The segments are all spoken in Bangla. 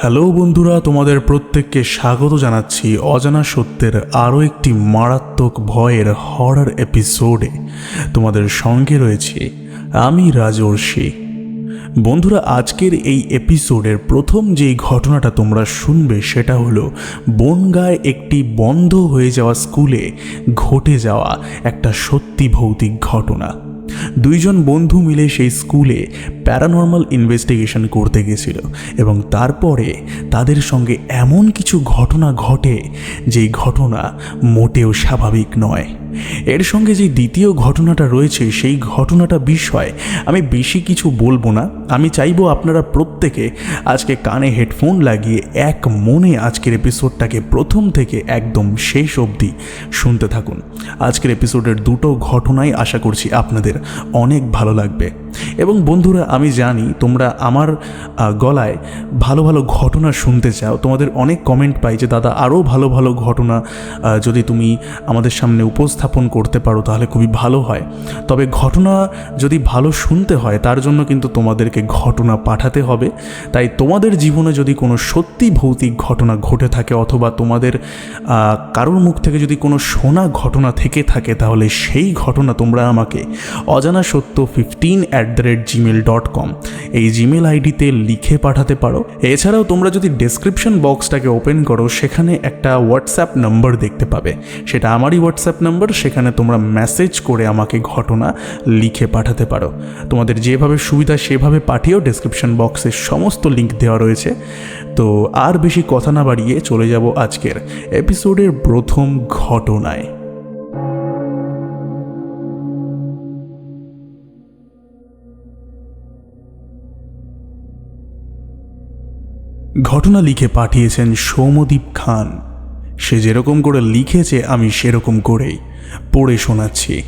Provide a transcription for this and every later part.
হ্যালো বন্ধুরা, তোমাদের প্রত্যেককে স্বাগত জানাচ্ছি অজানা সত্যের আরও একটি মারাত্মক ভয়ের হরার এপিসোডে তোমাদের সঙ্গে রয়েছে আমি রাজর্ষি। বন্ধুরা, আজকের এই এপিসোডের প্রথম যেই ঘটনাটা তোমরা শুনবে সেটা হলো বনগায় একটি বন্ধ হয়ে যাওয়া স্কুলে ঘটে যাওয়া একটা সত্যি ভৌতিক ঘটনা। দুইজন বন্ধু মিলে সেই স্কুলে প্যারানর্মাল ইনভেস্টিগেশন করতে গেছিল এবং তারপরে তাদের সঙ্গে এমন কিছু ঘটনা ঘটে যেই ঘটনা মোটেও স্বাভাবিক নয়। এর সঙ্গে যে দ্বিতীয় ঘটনাটা রয়েছে, সেই ঘটনাটা বিষয়, আমি বেশি কিছু বলব না। আমি চাইব আপনারা প্রত্যেকে আজকে কানে হেডফোন লাগিয়ে এক মনে আজকের এপিসোডটাকে প্রথম থেকে একদম শেষ অবধি শুনতে থাকুন। আজকের এপিসোডের দুটো ঘটনাই আশা করছি আপনাদের অনেক ভালো লাগবে। এবং বন্ধুরা, আমি জানি তোমরা আমার গলায় ভালো ভালো ঘটনা শুনতে চাও। তোমাদের অনেক কমেন্ট পাই যে, দাদা আরও ভালো ভালো ঘটনা যদি তুমি আমাদের সামনে উপস্থাপন করতে পারো তাহলে খুবই ভালো হয়। তবে ঘটনা যদি ভালো শুনতে হয়, তার জন্য কিন্তু তোমাদেরকে ঘটনা পাঠাতে হবে। তাই তোমাদের জীবনে যদি কোনো সত্যি ভৌতিক ঘটনা ঘটে থাকে অথবা তোমাদের কারোর মুখ থেকে যদি কোনো শোনা ঘটনা থেকে থাকে, তাহলে সেই ঘটনা তোমরা আমাকে অজানা সত্য fifteen at the rate gmail dot com এই জিমেল আইডিতে লিখে পাঠাতে পারো। এছাড়াও তোমরা যদি ডেসক্রিপশন বক্সটাকে ওপেন করো, সেখানে একটা হোয়াটসঅ্যাপ নাম্বার দেখতে পাবে। সেটা আমারই হোয়াটসঅ্যাপ নাম্বার সেখানে তোমরা মেসেজ করে আমাকে ঘটনা লিখে পাঠাতে পারো। তোমাদের যেভাবে সুবিধা সেভাবে পাঠিয়েও ডেসক্রিপশন বক্সে সমস্ত লিঙ্ক দেওয়া রয়েছে। তো আর বেশি কথা না বাড়িয়ে চলে যাব আজকের এপিসোডের প্রথম ঘটনায়। ঘটনা লিখে পাঠিয়েছেন সৌমদীপ খান। সে যেরকম করে লিখেছে, আমি সেরকম করেই। পড়ে শোনাচ্ছি।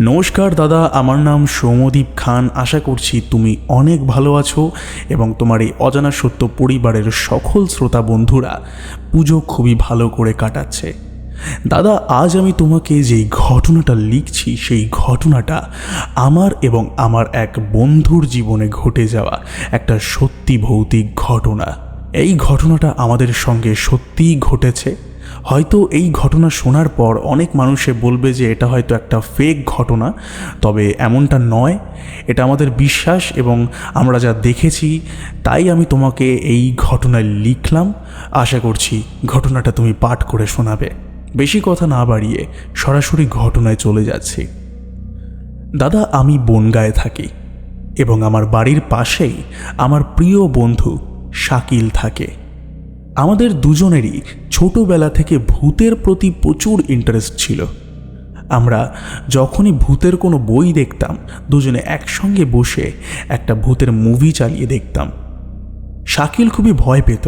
নমস্কার দাদা, আমার নাম সৌমদীপ খান। আশা করছি তুমি অনেক ভালো আছো এবং তোমার এই অজানা সত্য পরিবারের সকল শ্রোতা বন্ধুরা পুজো খুবই ভালো করে কাটাচ্ছে। দাদা, আজ আমি তোমাকে যেই ঘটনাটা লিখছি, সেই ঘটনাটা আমার এবং আমার এক বন্ধুর জীবনে ঘটে যাওয়া একটা সত্যি ভৌতিক ঘটনা। এই ঘটনাটা আমাদের সঙ্গে সত্যিই ঘটেছে। হয়তো এই ঘটনা শোনার পর অনেক মানুষে বলবে যে এটা হয়তো একটা ফেক ঘটনা, তবে এমনটা নয়। এটা আমাদের বিশ্বাস এবং আমরা যা দেখেছি, তাই আমি তোমাকে এই ঘটনায় লিখলাম। আশা করছি ঘটনাটা তুমি পাঠ করে শোনাবে। বেশি কথা না বাড়িয়ে সরাসরি ঘটনায় চলে যাচ্ছি। দাদা, আমি বনগায় থাকি এবং আমার বাড়ির পাশেই আমার প্রিয় বন্ধু শাকিল থাকে। আমাদের দুজনেরই ছোটবেলা থেকে ভূতের প্রতি প্রচুর ইন্টারেস্ট ছিল। আমরা যখনই ভূতের কোনো বই দেখতাম, দুজনে একসঙ্গে বসে একটা ভূতের মুভি চালিয়ে দেখতাম। শাকিল খুবই ভয় পেত,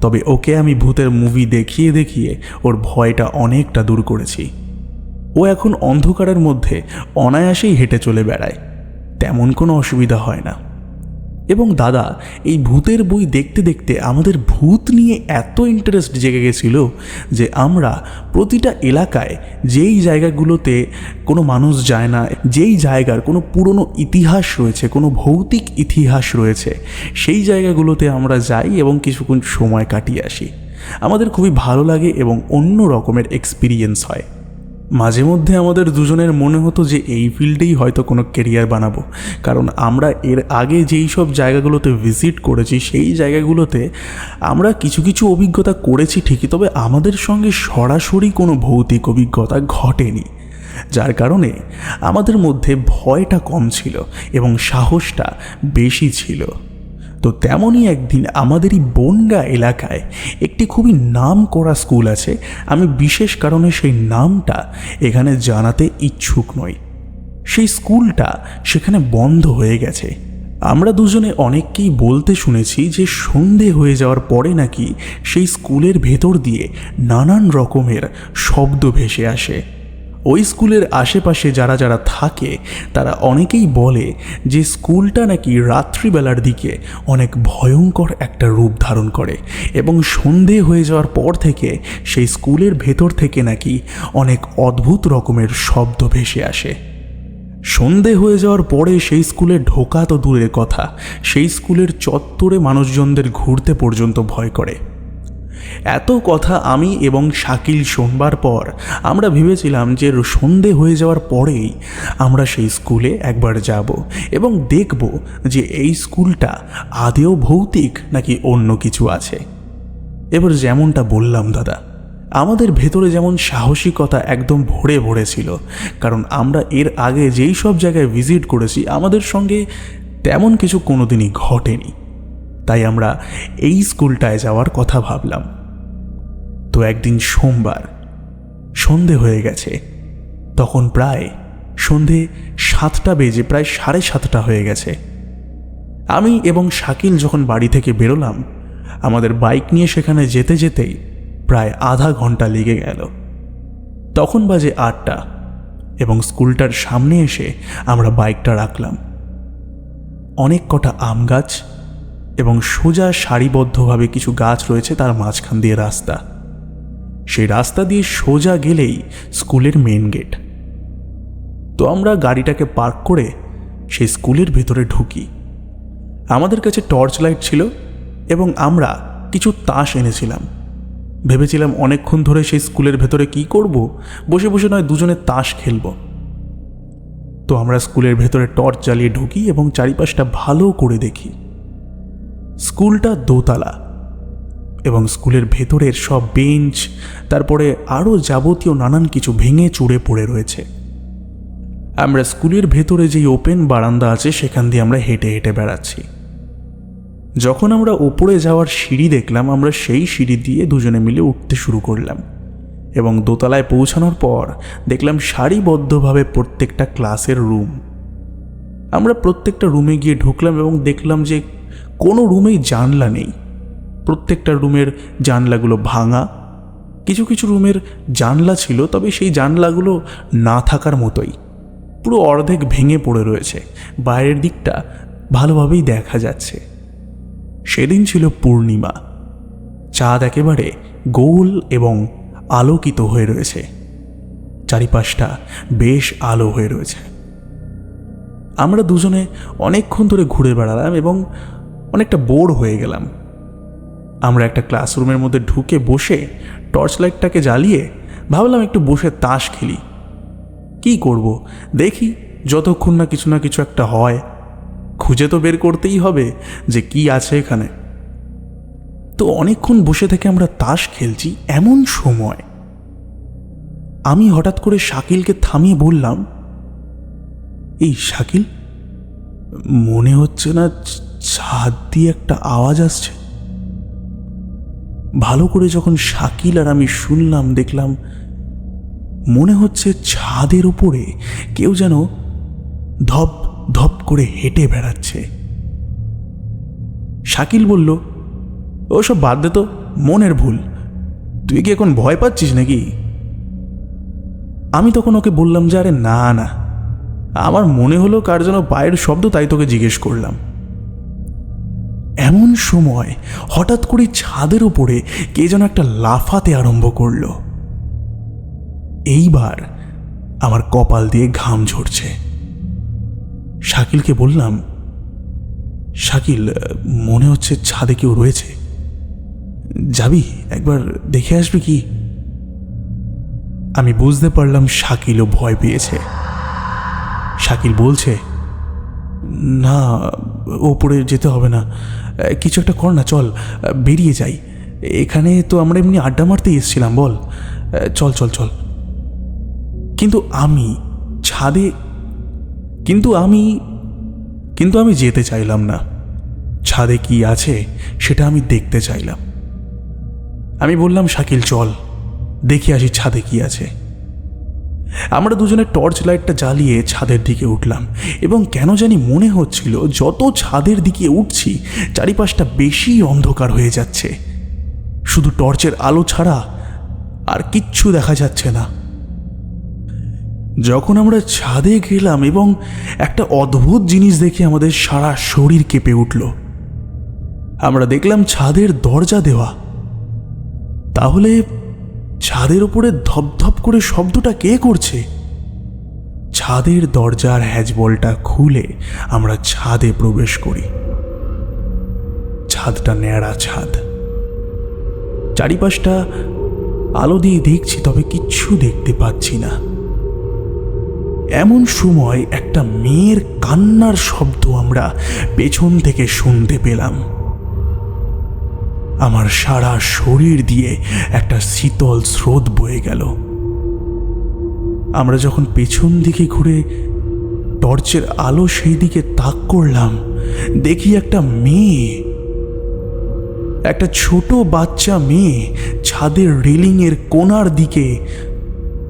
তবে ওকে আমি ভূতের মুভি দেখিয়ে দেখিয়ে ওর ভয়টা অনেকটা দূর করেছি। ও এখন অন্ধকারের মধ্যে অনায়াসেই হেঁটে চলে বেড়ায়, তেমন কোনো অসুবিধা হয় না। এবং দাদা, এই ভূতের বই দেখতে দেখতে আমাদের ভূত নিয়ে এত ইন্টারেস্ট জেগে গেছিল যে আমরা প্রতিটা এলাকায় যেই জায়গাগুলোতে কোনো মানুষ যায় না, যেই জায়গার কোনো পুরনো ইতিহাস রয়েছে, কোনো ভৌতিক ইতিহাস রয়েছে, সেই জায়গাগুলোতে আমরা যাই এবং কিছুক্ষণ সময় কাটিয়ে আসি। আমাদের খুবই ভালো লাগে এবং অন্য রকমের এক্সপিরিয়েন্স হয়। মাঝে মধ্যে আমাদের দুজনের মনে হতো যে এই ফিল্ডেই হয়তো কোনো কেরিয়ার বানাবো। কারণ আমরা এর আগে যেই সব জায়গাগুলোতে ভিজিট করেছি, সেই জায়গাগুলোতে আমরা কিছু কিছু অভিজ্ঞতা করেছি ঠিকই, তবে আমাদের সঙ্গে সরাসরি কোনো ভৌতিক অভিজ্ঞতা ঘটেনি। যার কারণে আমাদের মধ্যে ভয়টা কম ছিল এবং সাহসটা বেশি ছিল। তো তেমনই একদিন আমাদেরই বনগা এলাকায় একটি খুবই নাম করা স্কুল আছে। আমি বিশেষ কারণে সেই নামটা এখানে জানাতে ইচ্ছুক নই। সেই স্কুলটা সেখানে বন্ধ হয়ে গেছে। আমরা দুজনে অনেককেই বলতে শুনেছি যে সন্ধে হয়ে যাওয়ার পরে নাকি সেই স্কুলের ভেতর দিয়ে নানান রকমের শব্দ ভেসে আসে। ওই স্কুলের আশেপাশে যারা যারা থাকে, তারা অনেকেই বলে যে স্কুলটা নাকি রাত্রিবেলার দিকে অনেক ভয়ঙ্কর একটা রূপ ধারণ করে এবং সন্ধে হয়ে যাওয়ার পর থেকে সেই স্কুলের ভেতর থেকে নাকি অনেক অদ্ভুত রকমের শব্দ ভেসে আসে। সন্ধে হয়ে যাওয়ার পরে সেই স্কুলে ঢোকা তো দূরের কথা, সেই স্কুলের চত্বরে মানুষজনদের ঘুরতে পর্যন্ত ভয় করে। এত কথা আমি এবং শাকিল শোনবার পর আমরা ভেবেছিলাম যে সন্ধে হয়ে যাওয়ার পরেই আমরা সেই স্কুলে একবার যাব এবং দেখব যে এই স্কুলটা আদেও ভৌতিক নাকি অন্য কিছু আছে। এবার যেমনটা বললাম, দাদা, আমাদের ভেতরে যেমন সাহসিকতা একদম ভরে ভরে ছিল, কারণ আমরা এর আগে যেই সব জায়গায় ভিজিট করেছি আমাদের সঙ্গে তেমন কিছু কোনোদিনই ঘটেনি। তাই আমরা এই স্কুলটায় যাওয়ার কথা ভাবলাম। তো একদিন সোমবার, সন্ধে হয়ে গেছে। তখন প্রায় সন্ধে সাতটা বেজে প্রায় সাড়ে সাতটা হয়ে গেছে। আমি এবং শাকিল যখন বাড়ি থেকে বেরোলাম, আমাদের বাইক নিয়ে সেখানে যেতে যেতেই প্রায় আধা ঘণ্টা লেগে গেল। তখন বাজে আটটা এবং স্কুলটার সামনে এসে আমরা বাইকটা রাখলাম। অনেক কটা আম গাছ এবং সোজা সারিবদ্ধভাবে কিছু গাছ রয়েছে তার মাঝখান দিয়ে রাস্তা। সেই রাস্তা দিয়ে সোজা গেলেই স্কুলের মেন গেট। তো আমরা গাড়িটাকে পার্ক করে সেই স্কুলের ভেতরে ঢুকি। আমাদের কাছে টর্চ লাইট ছিল এবং আমরা কিছু তাস এনেছিলাম। ভেবেছিলাম অনেকক্ষণ ধরে সেই স্কুলের ভেতরে কি করব, বসে বসে নয় দুজনে তাস খেলব। তো আমরা স্কুলের ভেতরে টর্চ জ্বালিয়ে ঢুকি এবং চারিপাশটা ভালো করে দেখি। স্কুলটা দোতলা এবং স্কুলের ভেতরের সব বেঞ্চ, তারপরে আরও যাবতীয় নানান কিছু ভেঙে চুড়ে পড়ে রয়েছে। আমরা স্কুলের ভেতরে যেই ওপেন বারান্দা আছে, সেখান দিয়ে আমরা হেঁটে হেঁটে বেড়াচ্ছি। যখন আমরা ওপরে যাওয়ার সিঁড়ি দেখলাম, আমরা সেই সিঁড়ি দিয়ে দুজনে মিলে উঠতে শুরু করলাম। এবং দোতলায় পৌঁছানোর পর দেখলাম সারিবদ্ধভাবে প্রত্যেকটা ক্লাসের রুম। আমরা প্রত্যেকটা রুমে গিয়ে ঢুকলাম এবং দেখলাম যে কোনো রুমেই জানলা নেই। প্রত্যেকটা রুমের জানলাগুলো ভাঙা। কিছু কিছু রুমের জানলা ছিল, তবে সেই জানলাগুলো না থাকার মতোই। পুরো অর্ধেক ভেঙে পড়ে রয়েছে। বাইরের দিকটা ভালোভাবেই দেখা যাচ্ছে। সেদিন ছিল পূর্ণিমা। চাঁদ একেবারে গোল এবং আলোকিত হয়ে রয়েছে। চারিপাশটা বেশ আলো হয়ে রয়েছে। আমরা দুজনে অনেকক্ষণ ধরে ঘুরে বেড়ালাম এবং অনেকটা বোর হয়ে গেলাম। আমরা একটা ক্লাসরুমের মধ্যে ঢুকে বসে টর্চ লাইটটাকে জ্বালিয়ে ভাবলাম একটু বসে তাস খেলি। কি করব? দেখি যতক্ষণ না কিছু না কিছু একটা হয়। খুঁজে তো বের করতেই হবে যে কি আছে এখানে। তো অনেকক্ষণ বসে থেকে আমরা তাস খেলছি এমন সময়। আমি হঠাৎ করে শাকিলকে থামিয়ে বললাম, এই শাকিল, মনে হচ্ছে না ছাদ দিয়ে একটা আওয়াজ আসছে। ভালো করে যখন শাকিল আর আমি শুনলাম, দেখলাম মনে হচ্ছে ছাদের উপরে কেউ যেন ধপ ধপ করে হেঁটে বেড়াচ্ছে। শাকিল বলল ওসব বাদ দে তো, মনের ভুল। তুই কি এখন ভয় পাচ্ছিস নাকি? আমি তখন ওকে বললাম যে, আরে না না। আমার মনে হলো কার যেন পায়ের শব্দ, তাই তোকে জিজ্ঞেস করলাম। এমন সময় হঠাৎ করে ছাদের ওপরে কে যেন একটা লাফাতে আরম্ভ করল। এইবার আমার কপাল দিয়ে ঘাম ঝরছে। শাকিলকে বললাম, শাকিল, মনে হচ্ছে ছাদে কেউ রয়েছে। যাবি, একবার দেখে আসবি কি? আমি বুঝতে পারলাম শাকিলও ভয় পেয়েছে। শাকিল বলছে, না, ওপরে যেতে হবে না। কিছু একটা কর না, চল বেরিয়ে যাই। এখানে তো আমরা এমনি আড্ডা মারতে এসেছিলাম, বল। চল চল চল। কিন্তু আমি ছাদে, কিন্তু আমি কিন্তু আমি যেতে চাইলাম না। ছাদে কি আছে সেটা আমি দেখতে চাইলাম। আমি বললাম, শাকিল, চল, দেখে আসি ছাদে কি আছে। আমরা দুজনে টর্চ লাইটটা জ্বালিয়ে ছাদের দিকে উঠলাম এবং কেন জানি মনে হচ্ছিল যত ছাদের দিকে উঠছি, চারিপাশটা বেশি অন্ধকার হয়ে যাচ্ছে। শুধু টর্চের আলো ছাড়া আর কিচ্ছু দেখা যাচ্ছে না। যখন আমরা ছাদে গেলাম এবং একটা অদ্ভুত জিনিস দেখে আমাদের সারা শরীর কেঁপে উঠল। আমরা দেখলাম ছাদের দরজা দেওয়া। তাহলে ছাদের উপরে ধপধপ করে শব্দটা কে করছে? ছাদের দরজার হ্যাজবলটা খুলে আমরা ছাদে প্রবেশ করি। ছাদটা ন্যাড়া ছাদ। চারিপাশটা আলো দিয়ে দেখছি, তবে কিচ্ছু দেখতে পাচ্ছি না। এমন সময় একটা মেয়ের কান্নার শব্দ আমরা পেছন থেকে শুনতে পেলাম। আমার সারা শরীর দিয়ে একটা শীতল স্রোত বয়ে গেল। আমরা যখন পেছন দিকে ঘুরে টর্চের আলো সেই দিকে তাক করলাম, দেখি একটা মেয়ে, একটা ছোট বাচ্চা মেয়ে ছাদের রেলিংয়ের কোনার দিকে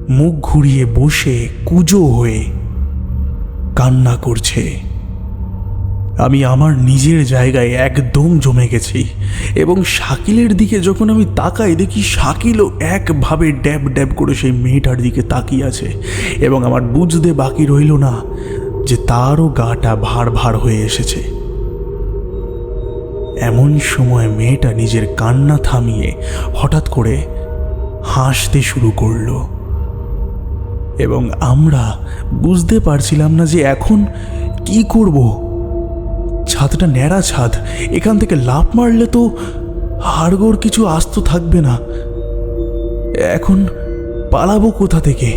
মুখ ঘুরিয়ে বসে কুজো হয়ে কান্না করছে। আমি আমার নিজের জায়গায় একদম জমে গেছি। এবং শাকিলের দিকে যখন আমি তাকাই, দেখি শাকিলও একভাবে ড্যাব ড্যাব করে সেই মেয়েটার দিকে তাকিয়ে আছে। এবং আমার বুঝতে বাকি রইল না যে তারও গাটা ভার ভার হয়ে এসেছে। এমন সময় মেয়েটা নিজের কান্না থামিয়ে হঠাৎ করে হাসতে শুরু করল। এবং আমরা বুঝতে পারছিলাম না যে এখন কি করব। ছাদটা ন্যাড়া ছাদ। এখান থেকে লাফ মারলে তো হাড়গোড় কিছু আস্ত থাকবে না। এখন পালাবো কোথা থেকে?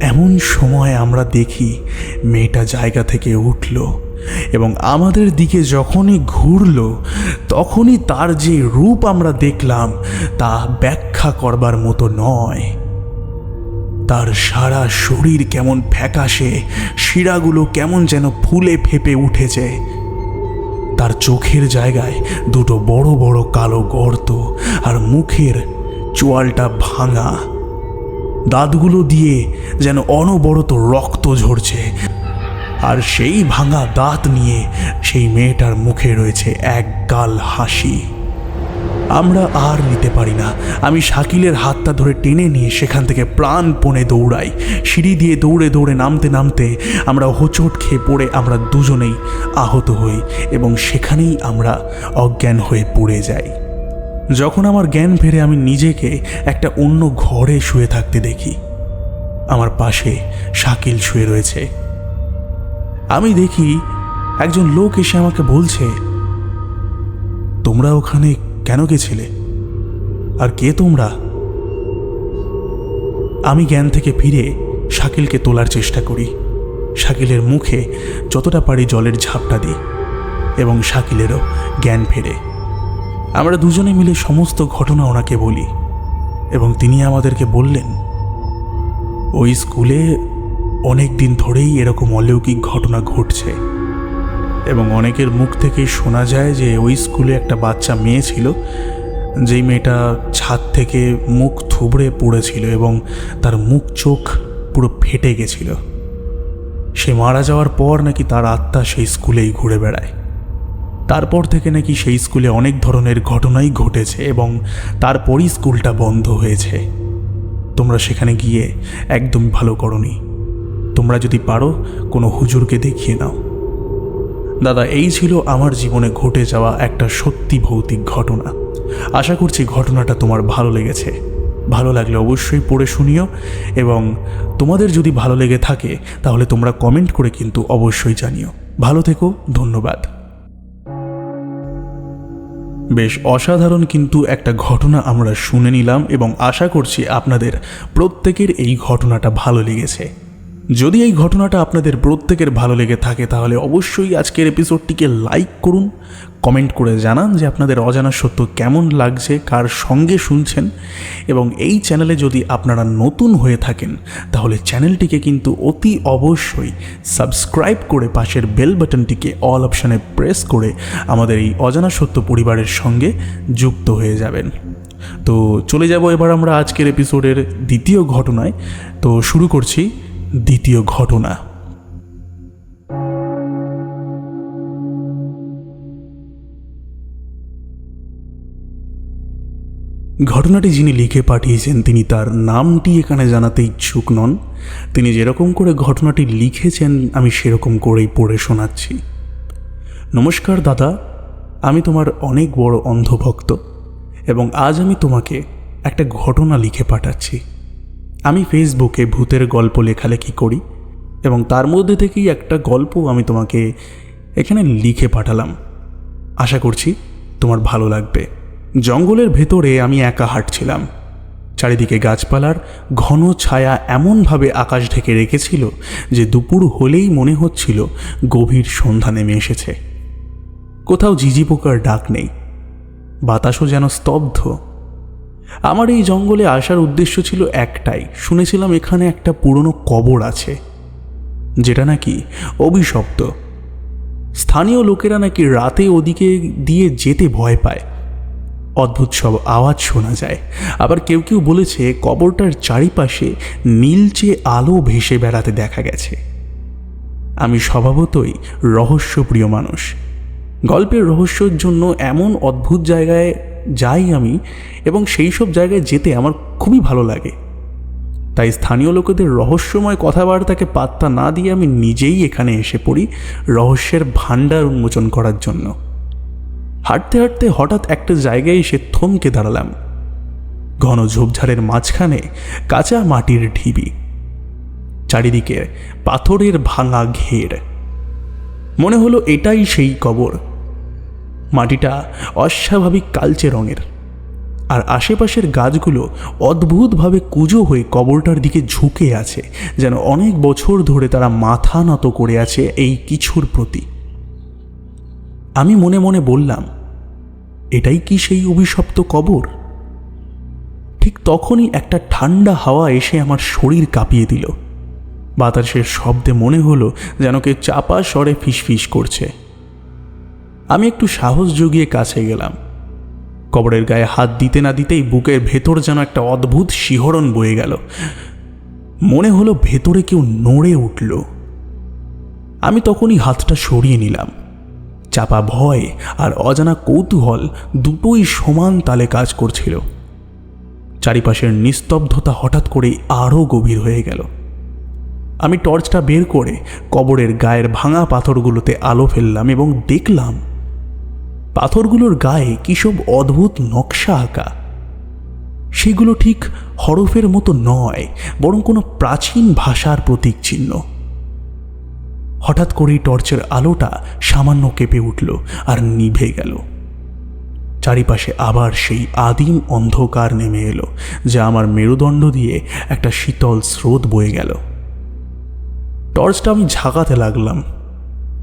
এমন সময় আমরা দেখি মেয়েটা জায়গা থেকে উঠল এবং আমাদের দিকে যখনই ঘুরল, তখনই তার যে রূপ আমরা দেখলাম তা ব্যাখ্যা করবার মতো নয়। তার সারা শরীর কেমন ফ্যাকাশে, শিরাগুলো কেমন যেন ফুলে ফেপে উঠেছে। তার চোখের জায়গায় দুটো বড় বড় কালো গর্ত আর মুখের চোয়ালটা ভাঙা। দাঁতগুলো দিয়ে যেন অনবরত রক্ত ঝরছে। আর সেই ভাঙা দাঁত নিয়ে সেই মেয়েটার মুখে রয়েছে এক গাল হাসি। আমরা আর নিতে পারি না। আমি শাকিলের হাতটা ধরে টেনে নিয়ে সেখান থেকে প্রাণপণে দৌড়াই। সিঁড়ি দিয়ে দৌড়ে দৌড়ে নামতে নামতে আমরা হোঁচট খেয়ে পড়ে আমরা দুজনেই আহত হই এবং সেখানেই আমরা অজ্ঞান হয়ে পড়ে যাই। যখন আমার জ্ঞান ফেরে আমি নিজেকে একটা অন্য ঘরে শুয়ে থাকতে দেখি। আমার পাশে শাকিল শুয়ে রয়েছে। আমি দেখি একজন লোক এসে আমাকে বলছে, তোমরা ওখানে কেন গেছিলে আর কে তোমরা? আমি জ্ঞান থেকে ফিরে শাকিলকে তোলার চেষ্টা করি। শাকিলের মুখে যতটা পারি জলের ঝাপটা দিই এবং শাকিলেরও জ্ঞান ফেরে। আমরা দুজনে মিলে সমস্ত ঘটনা ওনাকে বলি এবং তিনি আমাদেরকে বললেন, ওই স্কুলে অনেক দিন ধরেই এরকম অলৌকিক ঘটনা ঘটছে। এবং অনেকের মুখ থেকে শোনা যায় যে ওই স্কুলে একটা বাচ্চা মেয়ে ছিল, যেই মেয়েটা ছাদ থেকে মুখ থুবড়ে পড়েছিল এবং তার মুখ চোখ পুরো ফেটে গেছিল। সে মারা যাওয়ার পর নাকি তার আত্মা সেই স্কুলেই ঘুরে বেড়ায়। তারপর থেকে নাকি সেই স্কুলে অনেক ধরনের ঘটনাই ঘটেছে এবং তারপরই স্কুলটা বন্ধ হয়েছে। তোমরা সেখানে গিয়ে একদম ভালো করনি। তোমরা যদি পারো, কোনো হুজুরকে দেখিয়ে নাও দাদা, এই ছিল আমার জীবনে ঘটে যাওয়া একটা সত্যি ভৌতিক ঘটনা। আশা করছি ঘটনাটা তোমার ভালো লেগেছে। ভালো লাগলে অবশ্যই পড়ে শুনিও, এবং তোমাদের যদি ভালো লেগে থাকে, তাহলে তোমরা কমেন্ট করে কিন্তু অবশ্যই জানিও। ভালো থেকো, ধন্যবাদ। বেশ অসাধারণ কিন্তু একটা ঘটনা আমরা শুনে নিলাম, এবং আশা করছি আপনাদের প্রত্যেকের এই ঘটনাটা ভালো লেগেছে। যদি এই ঘটনাটা আপনাদের প্রত্যেকের ভালো লেগে থাকে, তাহলে অবশ্যই আজকের এপিসোডটিকে লাইক করুন কমেন্ট করে জানান যে আপনাদের অজানা সত্য কেমন লাগছে, কার সঙ্গে শুনছেন, এবং এই চ্যানেলে যদি আপনারা নতুন হয়ে থাকেন, তাহলে চ্যানেলটিকে কিন্তু অতি অবশ্যই সাবস্ক্রাইব করে পাশের বেল বাটনটিকে অল অপশানে প্রেস করে আমাদের এই অজানা সত্য পরিবারের সঙ্গে যুক্ত হয়ে যাবেন। তো চলে যাব এবার আমরা আজকের এপিসোডের দ্বিতীয় ঘটনায়। তো শুরু করছি দ্বিতীয় ঘটনা। ঘটনাটি যিনি লিখে পাঠিয়েছেন, তিনি তার নামটি এখানে জানাতে ইচ্ছুক নন। তিনি যেরকম করে ঘটনাটি লিখেছেন, আমি সেরকম করেই পড়ে শোনাচ্ছি। নমস্কার দাদা, আমি তোমার অনেক বড় অন্ধভক্ত, এবং আজ আমি তোমাকে একটা ঘটনা লিখে পাঠাচ্ছি। আমি ফেসবুকে ভূতের গল্প লেখালেখি করি এবং তার মধ্যে থেকেই একটা গল্প আমি তোমাকে এখানে লিখে পাঠালাম। আশা করছি তোমার ভালো লাগবে। জঙ্গলের ভেতরে আমি একা হাঁটছিলাম। চারিদিকে গাছপালার ঘন ছায়া এমনভাবে আকাশ ঢেকে রেখেছিল যে দুপুর হলেই মনে হচ্ছিল গভীর সন্ধ্যা নেমে এসেছে। কোথাও ঝিঝি পোকার ডাক নেই। বাতাসও যেন স্তব্ধ। আমার এই জঙ্গলে আসার উদ্দেশ্য ছিল একটাই। শুনেছিলাম এখানে একটা পুরনো কবর আছে, যেটা নাকি অভিশপ্ত। স্থানীয় লোকেরা নাকি রাতে ওদিকে দিয়ে যেতে ভয় পায়। অদ্ভুত সব আওয়াজ শোনা যায়। আবার কেউ কেউ বলেছে, কবরটার চারিপাশে নীলচে আলো ভেসে বেড়াতে দেখা গেছে। আমি স্বভাবতই রহস্যপ্রিয় মানুষ। গল্পের রহস্যর জন্য এমন অদ্ভুত জায়গায় যাই আমি, এবং সেই সব জায়গায় যেতে আমার খুবই ভালো লাগে। তাই স্থানীয় লোকেদের রহস্যময় কথাবার্তাকে পাত্তা না দিয়ে আমি নিজেই এখানে এসে পড়ি রহস্যের ভাণ্ডার উন্মোচন করার জন্য। হাঁটতে হাঁটতে হঠাৎ একটা জায়গায় এসে থমকে দাঁড়ালাম। ঘন ঝোপঝাড়ের মাঝখানে কাঁচা মাটির ঢিবি। চারিদিকে পাথরের ভাঙা ঘের। মনে হলো এটাই সেই কবর। মাটিটা অস্বাভাবিক কালচে রঙের। আর আশেপাশের গাছগুলো অদ্ভুতভাবে কুজো হয়ে কবরটার দিকে ঝুঁকে আছে, যেন অনেক বছর ধরে তারা মাথা নত করে আছে এই কিছুর প্রতি। আমি মনে মনে বললাম, এটাই কি সেই অভিশপ্ত কবর? ঠিক তখনই একটা ঠান্ডা হাওয়া এসে আমার শরীর কাঁপিয়ে দিল। বাতাসের শব্দে মনে হলো যেন কেউ চাপা স্বরে ফিসফিস করছে। আমি একটু সাহস জুগিয়ে কাছে গেলাম। কবরের গায়ে হাত দিতে না দিতেই বুকের ভেতর যেন একটা অদ্ভুত শিহরণ বয়ে গেল। মনে হলো ভেতরে কেউ নড়ে উঠল। আমি তখনই হাতটা সরিয়ে নিলাম। চাপা ভয় আর অজানা কৌতূহল দুটোই সমান তালে কাজ করছিল। চারিপাশের নিস্তব্ধতা হঠাৎ করেই আরও গভীর হয়ে গেল। আমি টর্চটা বের করে কবরের গায়ের ভাঙা পাথরগুলোতে আলো ফেললাম এবং দেখলাম পাথরগুলোর গায়ে কিসব অদ্ভুত নকশা আঁকা? সেগুলো ঠিক হরফের মতো নয়, বরং কোনো প্রাচীন ভাষার প্রতীক চিহ্ন হঠাৎ করেই টর্চের আলোটা সামান্য কেঁপে উঠল আর নিভে গেল। চারিপাশে আবার সেই আদিম অন্ধকার নেমে এলো, যা আমার মেরুদণ্ড দিয়ে একটা শীতল স্রোত বয়ে গেল। টর্চটা আমি ঝাঁকাতে লাগলাম,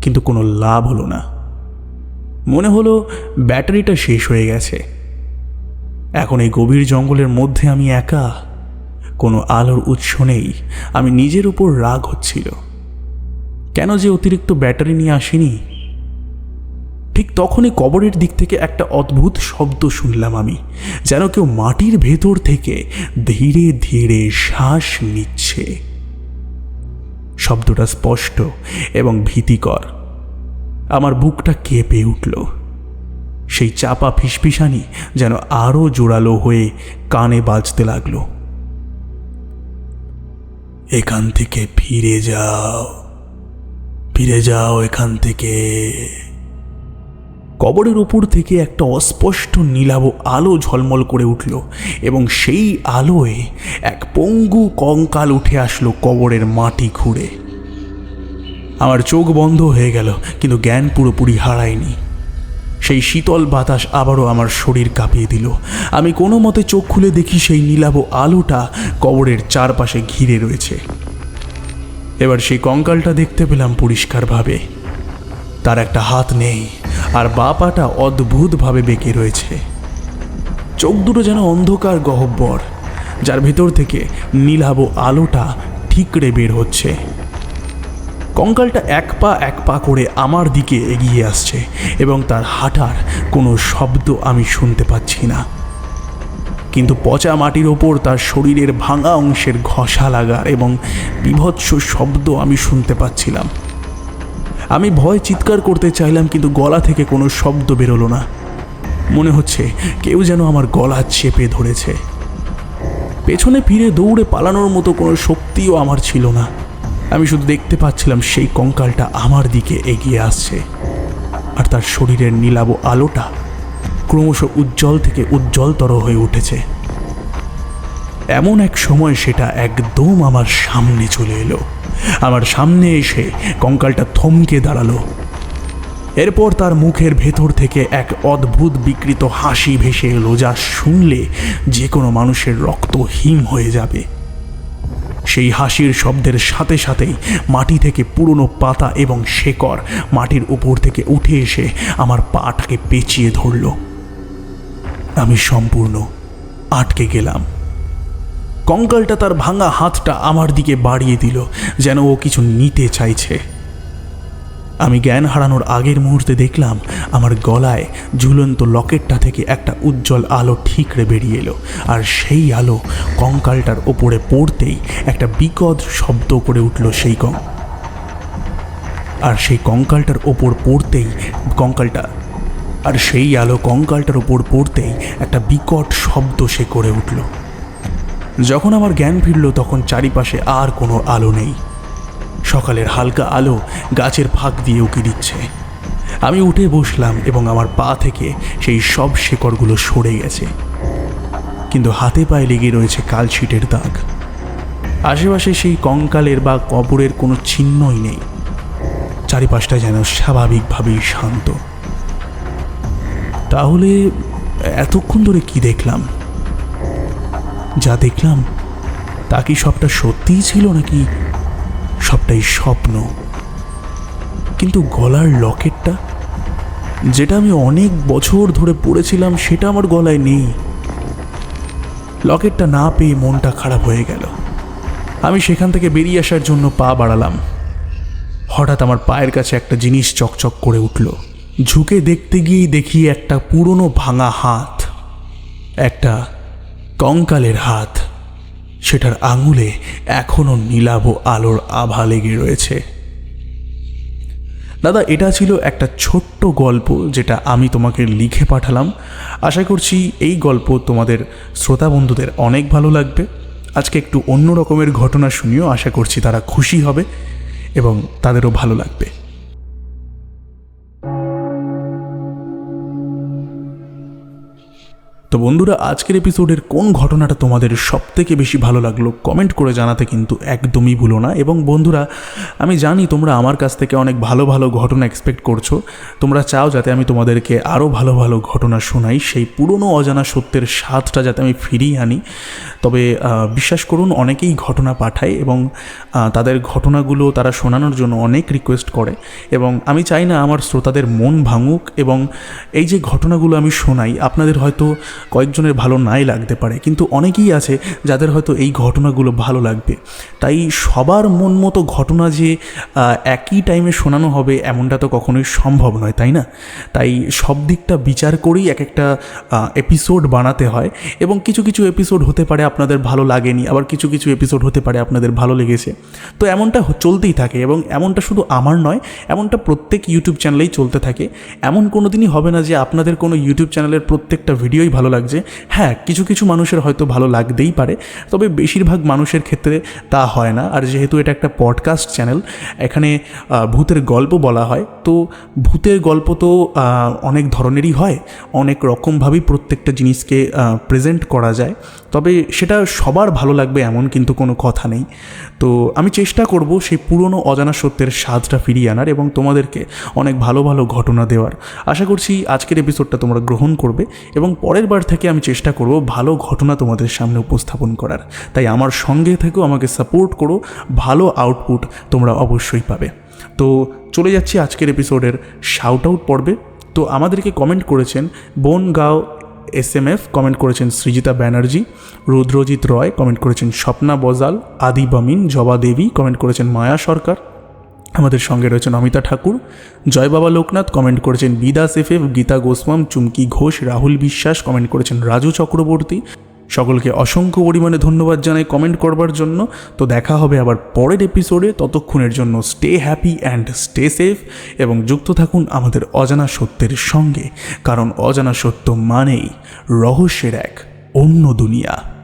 কিন্তু কোনো লাভ হলো না। মনে হলো ব্যাটারিটা শেষ হয়ে গেছে। এখন এই গভীর জঙ্গলের মধ্যে আমি একা, কোনো আলোর উৎস নেই, আমি নিজের উপর রাগ হচ্ছিল। কেন যে অতিরিক্ত ব্যাটারি নিয়ে আসিনি? ঠিক তখনই কবরের দিক থেকে একটা অদ্ভুত শব্দ শুনলাম আমি, যেন কেউ মাটির ভেতর থেকে ধীরে ধীরে শ্বাস নিচ্ছে। শব্দটা স্পষ্ট এবং ভীতিকর। আমার বুকটা কেঁপে উঠল। সেই চাপা ফিসফিসানি যেন আরও জোরালো হয়ে কানে বাজতে লাগল। এখান থেকে ফিরে যাও। ফিরে যাও এখান থেকে। কবরের উপর থেকে একটা অস্পষ্ট নীলাভ আলো ঝলমল করে উঠল এবং সেই আলোয় এক পঙ্গু কঙ্কাল উঠে আসলো কবরের মাটি খুঁড়ে। আমার চোখ বন্ধ হয়ে গেল, কিন্তু জ্ঞান পুরোপুরি হারায়নি। সেই শীতল বাতাস আবারও আমার শরীর কাঁপিয়ে দিল। আমি কোনো মতে চোখ খুলে দেখি সেই নীলাভ আলোটা কবরের চারপাশে ঘিরে রয়েছে। এবার সেই কঙ্কালটা দেখতে পেলাম পরিষ্কারভাবে। তার একটা হাত নেই, আর বা পাটা অদ্ভুতভাবে বেঁকে রয়েছে। চোখ দুটো যেন অন্ধকার গহব্বর, যার ভেতর থেকে নীলাভ আলোটা ঠিকরে বের হচ্ছে। কঙ্কালটা এক পা এক পা করে আমার দিকে এগিয়ে আসছে এবং তার হাঁটার কোনো শব্দ আমি শুনতে পাচ্ছি না। কিন্তু পচা মাটির ওপর তার শরীরের ভাঙা অংশের ঘষা লাগার এবং বিভৎস শব্দ আমি শুনতে পাচ্ছিলাম। আমি ভয় চিৎকার করতে চাইলাম কিন্তু গলা থেকে কোনো শব্দ বেরোলো না। মনে হচ্ছে কেউ যেন আমার গলা চেপে ধরেছে। পেছনে ফিরে দৌড়ে পালানোর মতো কোনো শক্তিও আমার ছিল না। আমি শুধু দেখতে পাচ্ছিলাম সেই কঙ্কালটা আমার দিকে এগিয়ে আসছে। আর তার শরীরের নীলাভ আলোটা ক্রমশ উজ্জ্বল থেকে উজ্জ্বলতর হয়ে উঠেছে। এমন এক সময় সেটা একদম আমার সামনে চলে এলো। আমার সামনে এসে কঙ্কালটা থমকে দাঁড়াল। এরপর তার মুখের ভেতর থেকে এক অদ্ভুত বিকৃত হাসি ভেসে এলো যা শুনলে যে কোনো মানুষের রক্ত হিম হয়ে যাবে। সেই হাসির শব্দের সাথে সাথেই মাটি থেকে পুরনো পাতা এবং শেকড় মাটির উপর থেকে উঠে এসে আমার পাটাকে পেঁচিয়ে ধরল। আমি সম্পূর্ণ আটকে গেলাম। কঙ্কালটা তার ভাঙা হাতটা আমার দিকে বাড়িয়ে দিল, যেন ও কিছু নিতে চাইছে। আমি জ্ঞান হারানোর আগের মুহূর্তে দেখলাম আমার গলায় ঝুলন্ত লকেটটা থেকে একটা উজ্জ্বল আলো ঠিকরে বেরিয়ে এলো। আর সেই আলো কঙ্কালটার ওপরে পড়তেই একটা বিকট শব্দ করে উঠল সেই কং আর সেই কঙ্কালটার ওপর পড়তেই কঙ্কালটা আর সেই আলো কঙ্কালটার ওপর পড়তেই একটা বিকট শব্দ সে করে উঠল। যখন আমার জ্ঞান ফিরল তখন চারিপাশে আর কোনো আলো নেই। সকালের হালকা আলো গাছের ফাঁক দিয়ে উকি দিচ্ছে। আমি উঠে বসলাম এবং আমার পা থেকে সেই সব শেকড়গুলো সরে গেছে। কিন্তু হাতে পায়ে লেগে রয়েছে কালশিটের দাগ। আশেপাশে সেই কঙ্কালের বা কবরের কোনো চিহ্নই নেই। চারিপাশটা যেন স্বাভাবিকভাবেই শান্ত। তাহলে এতক্ষণ ধরে কি দেখলাম? যা দেখলাম, তা কি সবটা সত্যিই ছিল নাকি সবটাই স্বপ্ন। কিন্তু গলার লকেটটা, যেটা আমি অনেক বছর ধরে পড়েছিলাম, সেটা আমার গলায় নেই। লকেটটা না পেয়ে মনটা খারাপ হয়ে গেল। আমি সেখান থেকে বেরিয়ে আসার জন্য পা বাড়ালাম। হঠাৎ আমার পায়ের কাছে একটা জিনিস চকচক করে উঠল। ঝুঁকে দেখতে গিয়েই দেখি একটা পুরনো ভাঙা হাত। একটা কঙ্কালের হাত। সেটার আঙুলে এখনও নীলাভ আলোর আভা লেগে রয়েছে। দাদা, এটা ছিল একটা ছোট্ট গল্প যেটা আমি তোমাকে লিখে পাঠালাম। আশা করছি এই গল্প তোমাদের শ্রোতা বন্ধুদের অনেক ভালো লাগবে। আজকে একটু অন্য রকমের ঘটনা শুনিও আশা করছি তারা খুশি হবে এবং তাদেরও ভালো লাগবে। তো বন্ধুরা, আজকের এপিসোডের কোন ঘটনাটা তোমাদের সব থেকে বেশি ভালো লাগল কমেন্ট করে জানাতে কিন্তু একদমই ভুলো না। এবং বন্ধুরা, আমি জানি তোমরা আমার কাছ থেকে অনেক ভালো ভালো ঘটনা এক্সপেক্ট করছ। তোমরা চাও যাতে আমি তোমাদেরকে আরও ভালো ভালো ঘটনা শোনাই, সেই পুরনো অজানা সত্যের স্বাদটা যাতে আমি ফিরিয়ে আনি। তবে বিশ্বাস করুন, অনেকেই ঘটনা পাঠায় এবং তাদের ঘটনাগুলো তারা শোনানোর জন্য অনেক রিকোয়েস্ট করে। এবং আমি চাই না আমার শ্রোতাদের মন ভাঙুক এবং এই যে ঘটনাগুলো আমি শোনাই, আপনাদের হয়তো কয়েকজনের ভালো নাই লাগতে পারে। কিন্তু অনেকেই আছে যাদের হয়তো এই ঘটনাগুলো ভালো লাগবে। তাই সবার মন মতো ঘটনা যে একই টাইমে শোনানো হবে এমনটা তো কখনোই সম্ভব নয়, তাই না? তাই সব দিকটা বিচার করেই এক একটা এপিসোড বানাতে হয় এবং কিছু কিছু এপিসোড হতে পারে আপনাদের ভালো লাগেনি, আবার কিছু কিছু এপিসোড হতে পারে আপনাদের ভালো লেগেছে। তো এমনটা চলতেই থাকে এবং এমনটা শুধু আমার নয়, এমনটা প্রত্যেক ইউটিউব চ্যানেলেই চলতে থাকে। এমন কোনো দিনই হবে না যে আপনাদের কোনো ইউটিউব চ্যানেলের প্রত্যেকটা ভিডিওই ভালো লাগছে। হ্যাঁ কিছু কিছু মানুষের হয়তো ভালো লাগতেই পারে, তবে বেশিরভাগ মানুষের ক্ষেত্রে তা হয় না। আর যেহেতু এটা একটা পডকাস্ট চ্যানেল এখানে ভূতের গল্প বলা হয়, তো ভূতের গল্প তো অনেক ধরনেরই হয়, অনেক রকমভাবেই প্রত্যেকটা জিনিসকে প্রেজেন্ট করা যায়। তবে সেটা সবার ভালো লাগবে এমন কিন্তু কোনো কথা নেই। তো আমি চেষ্টা করব সেই পুরনো অজানা সত্যের স্বাদটা ফিরিয়ে আনার এবং তোমাদেরকে অনেক ভালো ভালো ঘটনা দেওয়ার। আশা করছি আজকের এপিসোডটা তোমরা গ্রহণ করবে এবং পরের বার থেকে আমি চেষ্টা করব ভালো ঘটনা তোমাদের সামনে উপস্থাপন করার। তাই আমার সঙ্গে থেকেও আমাকে সাপোর্ট করো, ভালো আউটপুট তোমরা অবশ্যই পাবে। তো চলে যাচ্ছি আজকের এপিসোডের শাউট আউট পর্বে। তো আমাদেরকে কমেন্ট করেছেন Bongaon S M F comment করেছেন সৃজিতা ব্যানার্জি, রুদ্রজিৎ রয় কমেন্ট করেছেন স্বপ্না বজাল আদি বামিন জবা দেবী কমেন্ট করেছেন মায়া সরকার। আমাদের সঙ্গে রয়েছেন অমিতা ঠাকুর। জয় বাবা লোকনাথ কমেন্ট করেছেন, Bidas F F Gita Goswami, Chumki Ghosh, Rahul Biswas comment করেছেন, রাজু চক্রবর্তী। সকলকে অসংখ্য পরিমাণে ধন্যবাদ জানাই কমেন্ট করবার জন্য। তো দেখা হবে আবার পরের এপিসোডে। ততক্ষণের জন্য stay happy and stay safe এবং যুক্ত থাকুন আমাদের অজানা সত্যের সঙ্গে। কারণ অজানা সত্য মানেই রহস্যের এক অন্য দুনিয়া।